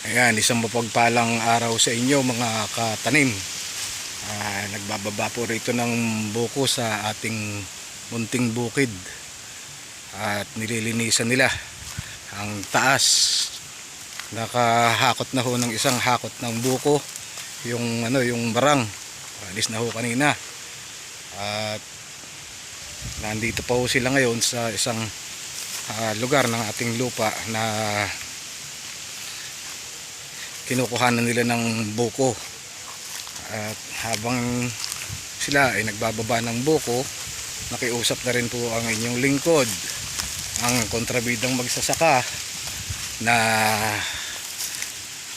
Ayan, isang mapagpalang araw sa inyo mga katanim. Ah, nagbababa po rito ng buko sa ating munting bukid. At nililinisan nila ang taas. Nakahakot na ho ng isang hakot ng buko. Yung ano, yung barang. Alis na ho kanina. At nandito pa ho sila ngayon sa isang ah, lugar ng ating lupa na kinukuhanan nila ng buko. At habang sila ay nagbababa ng buko nakiusap na rin po ang inyong lingkod ang kontrabidang magsasaka na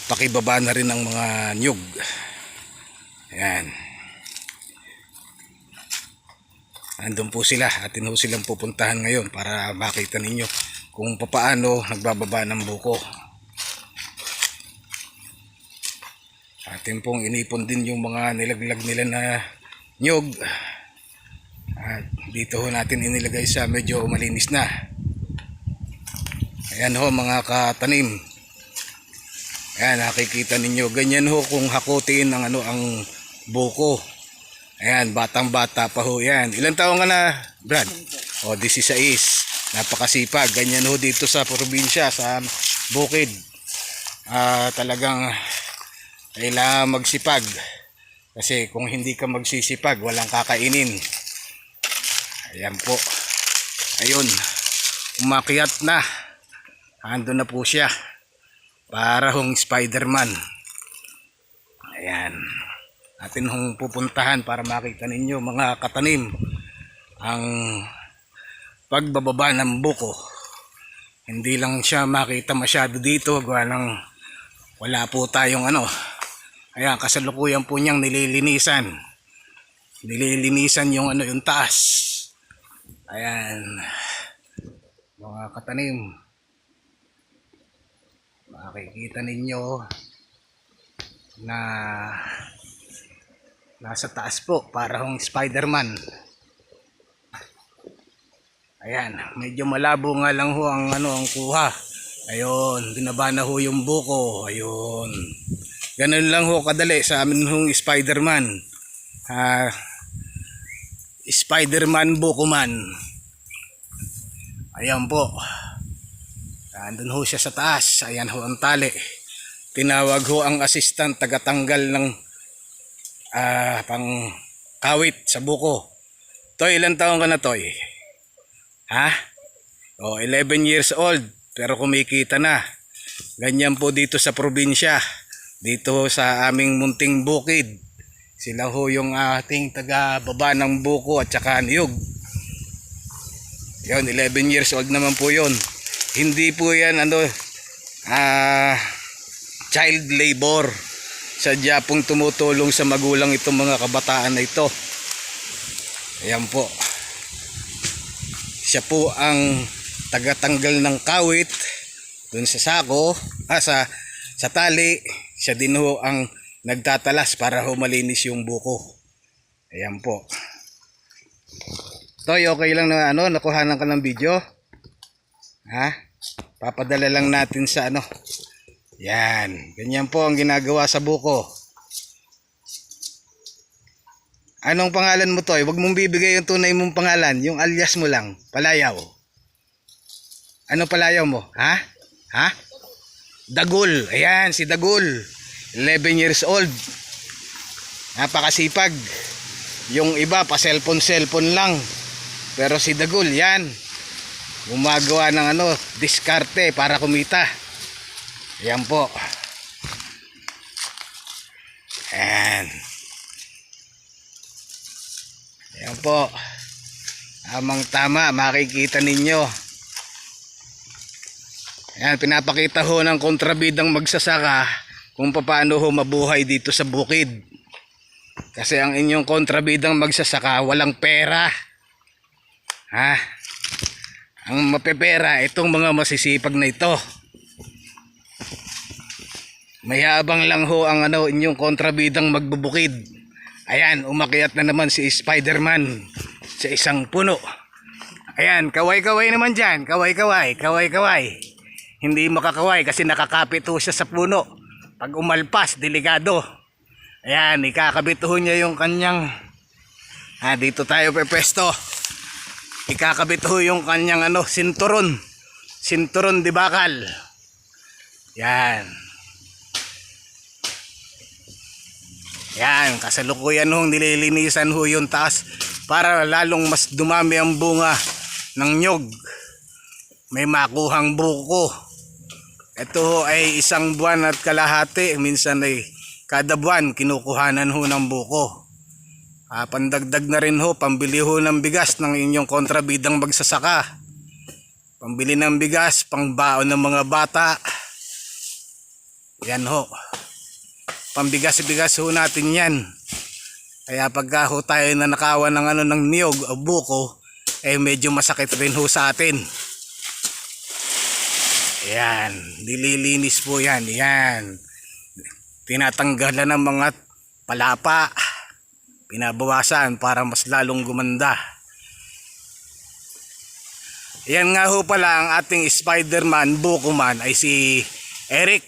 pakibaba na rin ng mga nyug. Ayan. Andun po sila atin ho silang pupuntahan ngayon para makita ninyo kung papaano nagbababa ng buko atin pong inipon din yung mga nilaglag nila na nyog at dito ho natin inilagay sa medyo malinis na. Ayan ho mga katanim. Ayan nakikita ninyo. Ganyan ho kung hakutin ang ano ang buko. Ayan batang bata pa ho yan. Ilang taon ka na Brad? o 16 napakasipag. Ganyan ho dito sa probinsya sa bukid. Ah talagang kailangan magsipag. Kasi kung hindi ka magsisipag walang kakainin. Ayan po. Ayun. Umakyat na. Ando na po siya. Para hong spiderman. Ayan. Atin hong pupuntahan para makita ninyo mga katanim ang pagbababa ng buko. Hindi lang siya makita masyado dito. Gawa ng wala po tayong ano Ayan, kasalukuyan po niyang nililinisan. Nililinisan yung ano, yung taas. Ayan. Mga katanim. Makikita ninyo na nasa taas po para hong Spider-Man. Ayan, medyo malabo nga lang ho ang ano ang kuha. Ayun, binaba na ho yung buko. Ayun. Ganun lang ho kadali sa amin hong Spider-Man. Ah, Spider-Man Bukuman. Ayan po. Andun ho siya sa taas. Ayan ho ang tali. Tinawag ho ang assistant tagatanggal ng ah, pang kawit sa buko. Toy, ilang taon ka na, Toy? Ha? O, 11 years old. Pero kumikita na. Ganyan po dito sa probinsya dito sa aming munting bukid. Sila ho yung ating taga baba ng buko at saka niyog. Yun, 11 years old naman po yun. Hindi po yan ano, ah, child labor. Sadya pong tumutulong sa magulang itong mga kabataan na ito. Ayan po. Siya po ang tagatanggal ng kawit dun sa sako, ah, sa, sa tali, siya din ho ang nagtatalas para ho malinis yung buko. Ayan po. Toy, okay lang na ano, nakuhanan ka ng video? Ha? Papadala lang natin sa ano. Yan. Ganyan po ang ginagawa sa buko. Anong pangalan mo, Toy? Huwag mong bibigay yung tunay mong pangalan. Yung alias mo lang. Palayaw. Ano palayaw mo? Ha? Ha? Dagul. Ayan, si Dagul. 11 years old. Napakasipag. Yung iba, pa cellphone-cellphone lang. Pero si Dagul, yan. Gumagawa ng ano, diskarte para kumita. Ayan po. Ayan. Ayan po. Amang tama, makikita ninyo. Ayan, pinapakita ho ng kontrabidang magsasaka kung paano ho mabuhay dito sa bukid. Kasi ang inyong kontrabidang magsasaka walang pera. Ha? Ang mapepera itong mga masisipag na ito. Mayabang lang ho ang ano inyong kontrabidang magbubukid. Ayan, umakyat na naman si Spider-Man sa isang puno. Ayan, kaway-kaway naman dyan. Kaway-kaway, kaway-kaway. Hindi makakaway kasi nakakapit ho siya sa puno. Pag umalpas, delikado. Ayan, ikakabit ho niya yung kanyang Ah, dito tayo pepesto. Ikakabit yung kanyang ano, sinturon. Sinturon di bakal. Yan. Yan, kasalukuyan hong nililinisan ho yung taas para lalong mas dumami ang bunga ng nyog. May makuhang buko. Ito ay isang buwan at kalahati. Minsan ay kada buwan kinukuhanan ho ng buko. Ah, pandagdag na rin ho, pambili ho ng bigas ng inyong kontrabidang magsasaka. Pambili ng bigas, pangbaon ng mga bata. Yan ho. Pambigas-bigas ho natin yan. Kaya pagka ho tayo nanakawan ng ano ng niyog o buko, eh medyo masakit rin ho sa atin. Yan, nililinis po yan. Yan. Tinatanggalan ng mga palapa pinabawasan para mas lalong gumanda. Yan nga ho pala ang ating Spider-Man Bukuman ay si Eric.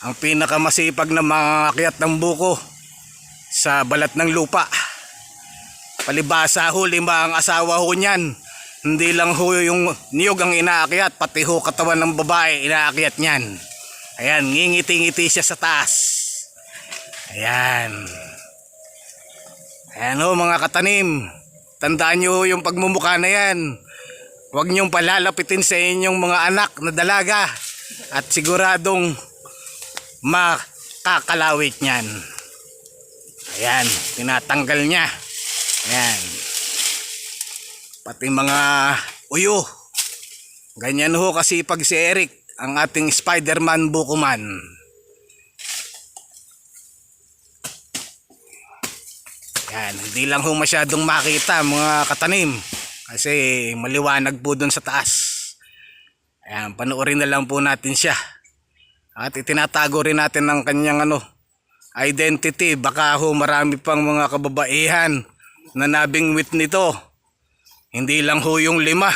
Ang pinakamasipag na mangakyat ng buko sa balat ng lupa. Palibasa ho lima ang asawa ho niyan. Hindi lang ho yung niyog ang inaakyat, pati ho katawan ng babae inaakyat niyan. Ayan, ngingiti-ngiti siya sa taas. Ayan. Ayan ho mga katanim. Tandaan nyo yung pagmumuka na yan. Huwag nyong palalapitin sa inyong mga anak na dalaga. At siguradong makakalawit niyan. Ayan, tinatanggal niya. Ayan. Pati mga uyo. Ganyan ho kasi pag si Eric, ang ating Spider-Man Bukuman. Yan, hindi lang ho masyadong makita mga katanim. Kasi maliwanag po doon sa taas. Ayan, panoorin na lang po natin siya. At itinatago rin natin ang kanyang ano, identity. Baka ho marami pang mga kababaihan na nabingwit nito. Hindi lang ho yung lima.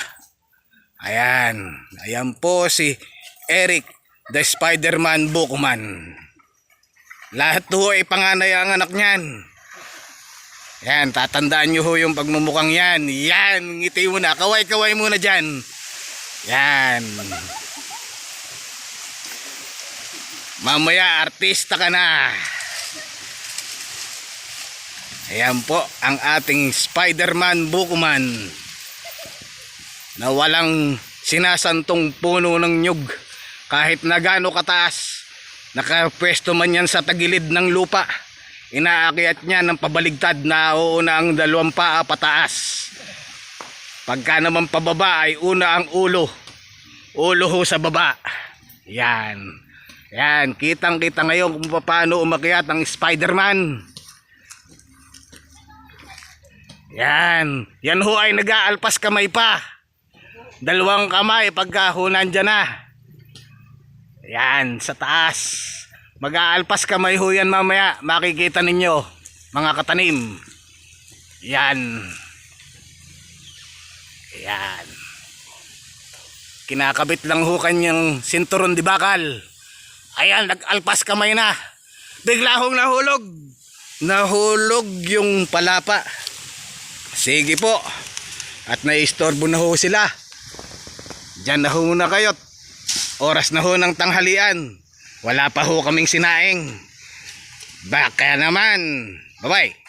Ayan, ayan po si Eric the Spider-Man Bookman. Lahat ho ay panganay ang anak niyan. Yan, tatandaan nyo ho yung pagmumukhang yan. Yan, ngiti mo na. Kaway-kaway muna dyan. Yan. Mamaya, artista ka na. Ayan po, ang ating Spider-Man Bukuman. Na walang sinasantong puno ng nyug. Kahit na gaano kataas, nakapwesto man yan sa tagilid ng lupa inaakyat niya ng pabaligtad na uuna ang dalawang paa pataas. Pagka naman pababa ay una ang ulo. Ulo ho sa baba. Yan. Yan. Kitang kita ngayon kung paano umakyat ang Spider-Man. Yan. Yan ho ay nag-aalpas kamay pa. Dalawang kamay pagka ho nandyan na. Yan. Sa taas. Mag-aalpas kamay ho yan mamaya. Makikita ninyo, mga katanim. Yan. Yan. Kinakabit lang ho kanyang sinturon di bakal. Ayan, nag-alpas kamay na. Bigla hong nahulog. Nahulog yung palapa. Sige po. At naistorbo na ho sila. Diyan na ho muna kayo. Oras na ho ng tanghalian. Wala pa ho kaming sinaing. Baka naman. Bye-bye.